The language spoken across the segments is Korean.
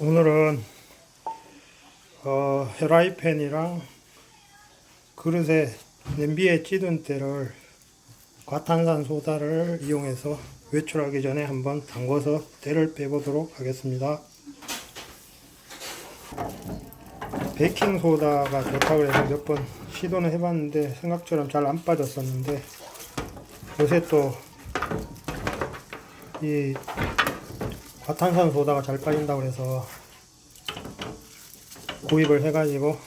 오늘은 어, 프라이팬이랑 그릇에 냄비에 찌든 때를 과탄산 소다를 이용해서 외출하기 전에 한번 담궈서 때를 빼보도록 하겠습니다. 베이킹 소다가 좋다고 해서 몇 번 시도는 해봤는데 생각처럼 잘 안 빠졌었는데 요새 또 이 과탄산 소다가 잘 빠진다고 해서 구입을 해가지고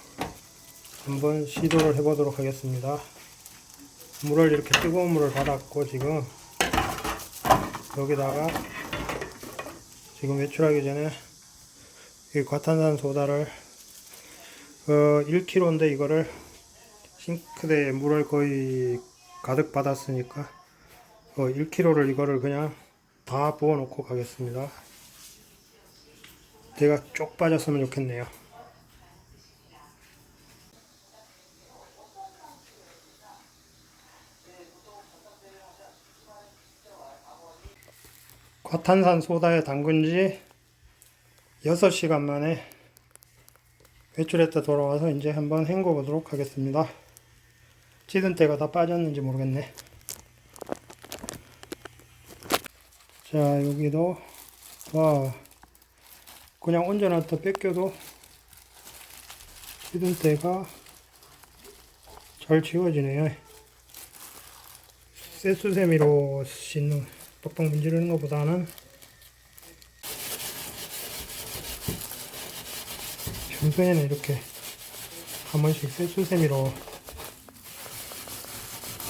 한번 시도를 해보도록 하겠습니다. 물을 이렇게 뜨거운 물을 받았고 지금 여기다가 지금 외출하기 전에 이 과탄산 소다를 어 1kg인데 이거를 싱크대에 물을 거의 가득 받았으니까 어 1kg를 이거를 그냥 다 부어 놓고 가겠습니다. 내가 쪽 빠졌으면 좋겠네요. 과탄산 소다에 담근 지 6시간 만에 외출했다 돌아와서 이제 한번 헹궈 보도록 하겠습니다. 찌든 때가 다 빠졌는지 모르겠네. 자, 여기도, 와, 그냥 얹어놨다 뺏겨도 때가 잘 지워지네요. 쇠수세미로 씻는, 빡빡 문지르는 것보다는 평소에는 이렇게 한 번씩 쇠수세미로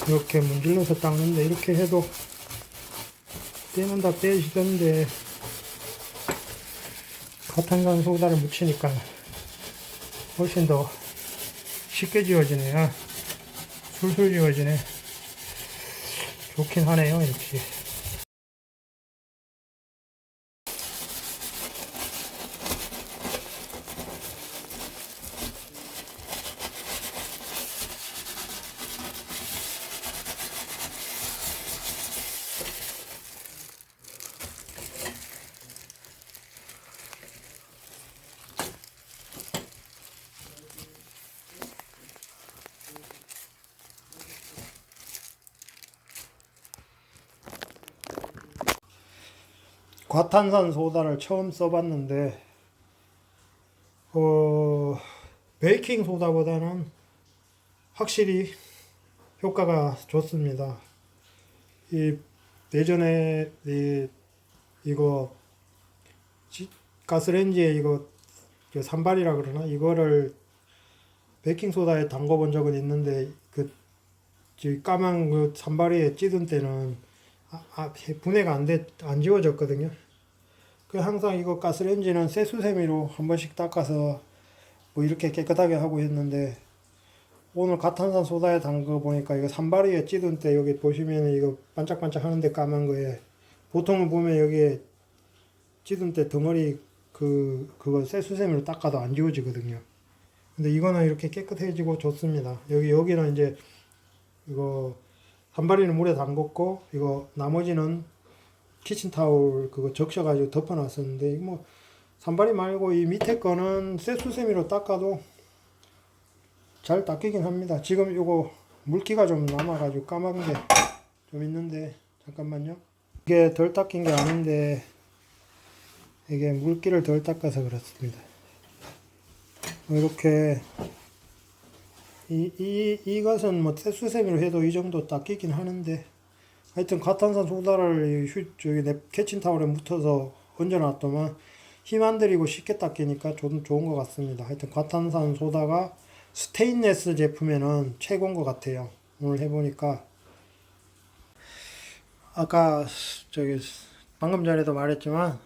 이렇게 문질러서 닦는데 이렇게 해도 때는 다 빼시던데 과탄산 소다를 묻히니까 훨씬 더 쉽게 지워지네요. 술술 지워지네. 좋긴 하네요 역시 과탄산 소다를 처음 써봤는데 어, 베이킹 소다보다는 확실히 효과가 좋습니다. 이 예전에 이 이거 지- 가스레인지에 이거 그 산발이라 그러나 이거를 베이킹 소다에 담궈 본 적은 있는데 그 지- 까만 그 산발이에 찌든 때는 아, 아, 분해가 안 돼, 안 지워졌거든요. 그 항상 이거 가스레인지는 쇠수세미로 한 번씩 닦아서 뭐 이렇게 깨끗하게 하고 했는데 오늘 가탄산 소다에 담궈 보니까 이거 산발이에 찌든 때 여기 보시면 이거 반짝반짝 하는데 까만 거에 보통은 보면 여기에 찌든 때 덩어리 그 그거 쇠수세미로 닦아도 안 지워지거든요. 근데 이거는 이렇게 깨끗해지고 좋습니다. 여기 여기는 이제 이거 산발이는 물에 담궜고 이거 나머지는 키친타올 그거 적셔가지고 덮어놨었는데 이거 뭐 산발이 말고 이 밑에 거는 쇠수세미로 닦아도 잘 닦이긴 합니다. 지금 요거 물기가 좀 남아가지고 까만 게 좀 있는데 잠깐만요. 이게 덜 닦인 게 아닌데 이게 물기를 덜 닦아서 그렇습니다. 뭐 이렇게 이, 이, 이것은 뭐 쇠수세미로 해도 이 정도 닦이긴 하는데 하여튼 과탄산 소다를 이 휴, 저기 내 캐친타올에 묻혀서 얹어놨더만 힘 안 들이고 쉽게 닦이니까 좀 좋은 것 같습니다. 하여튼 과탄산 소다가 스테인레스 제품에는 최고인 것 같아요. 오늘 해보니까 아까 저기 방금 전에도 말했지만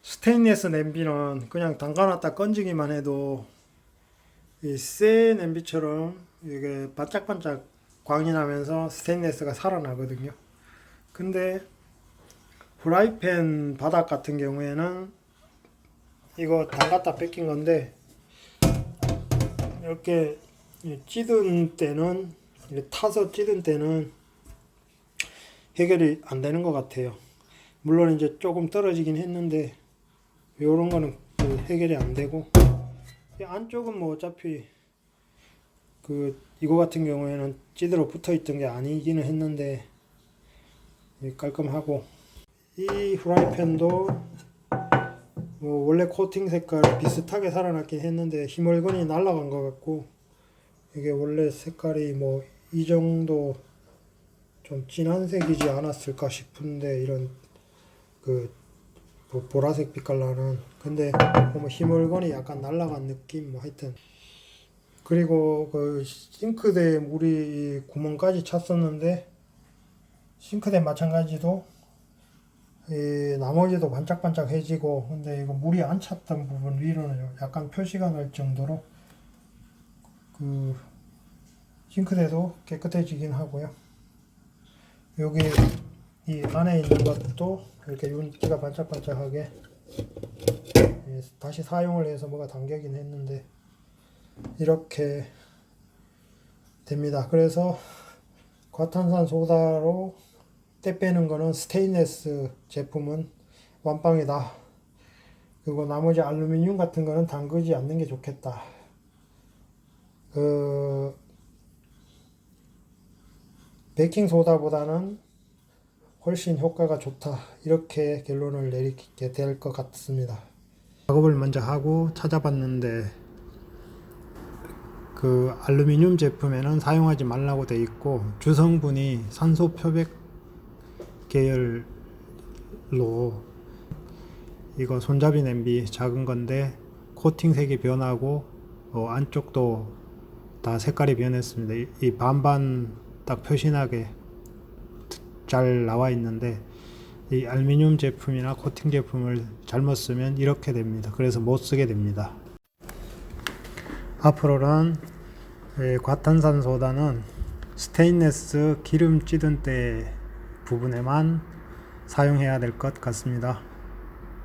스테인레스 냄비는 그냥 담가놨다 건지기만 해도 이쇠 냄비처럼 이게 반짝반짝 광이 나면서 스테인레스가 살아나거든요. 근데 프라이팬 바닥 같은 경우에는 이거 담갔다 뺏긴 건데 이렇게 찌든 때는 타서 찌든 때는 해결이 안 되는 것 같아요. 물론 이제 조금 떨어지긴 했는데 요런 거는 그 해결이 안 되고 이 안쪽은 뭐 어차피 그 이거 같은 경우에는 찌들어 붙어 있던 게 아니기는 했는데 이 깔끔하고. 이 후라이팬도 뭐 원래 코팅 색깔 비슷하게 살아났긴 했는데 힘얼건이 날아간 것 같고 이게 원래 색깔이 뭐 이 정도 좀 진한 색이지 않았을까 싶은데 이런 그 보- 보라색 빛깔 나는. 근데 뭐 힘얼건이 약간 날아간 느낌 뭐 하여튼. 그리고 그 싱크대에 물이 구멍까지 찼었는데 싱크대 마찬가지도 이 나머지도 반짝반짝해지고 근데 이거 물이 안 찼던 부분 위로는 약간 표시가 날 정도로 그 싱크대도 깨끗해지긴 하고요. 여기 이 안에 있는 것도 이렇게 윤기가 반짝반짝하게 예, 다시 사용을 해서 뭐가 당겨긴 했는데 이렇게 됩니다. 그래서 과탄산 소다로 때 빼는 거는 스테인레스 제품은 완빵이다. 그리고 나머지 알루미늄 같은 거는 담그지 않는 게 좋겠다. 그 베이킹 소다보다는 훨씬 효과가 좋다. 이렇게 결론을 내리게 될 것 같습니다. 작업을 먼저 하고 찾아봤는데 그 알루미늄 제품에는 사용하지 말라고 돼 있고 주성분이 산소 표백 계열로 이거 손잡이 냄비 작은 건데 코팅색이 변하고 어, 안쪽도 다 색깔이 변했습니다. 이- 이 반반 딱 표시나게 잘 나와 있는데 이 알루미늄 제품이나 코팅 제품을 잘못 쓰면 이렇게 됩니다. 그래서 못 쓰게 됩니다. 앞으로는 예, 과탄산 소다는 스테인레스 기름 찌든 때 부분에만 사용해야 될 것 같습니다.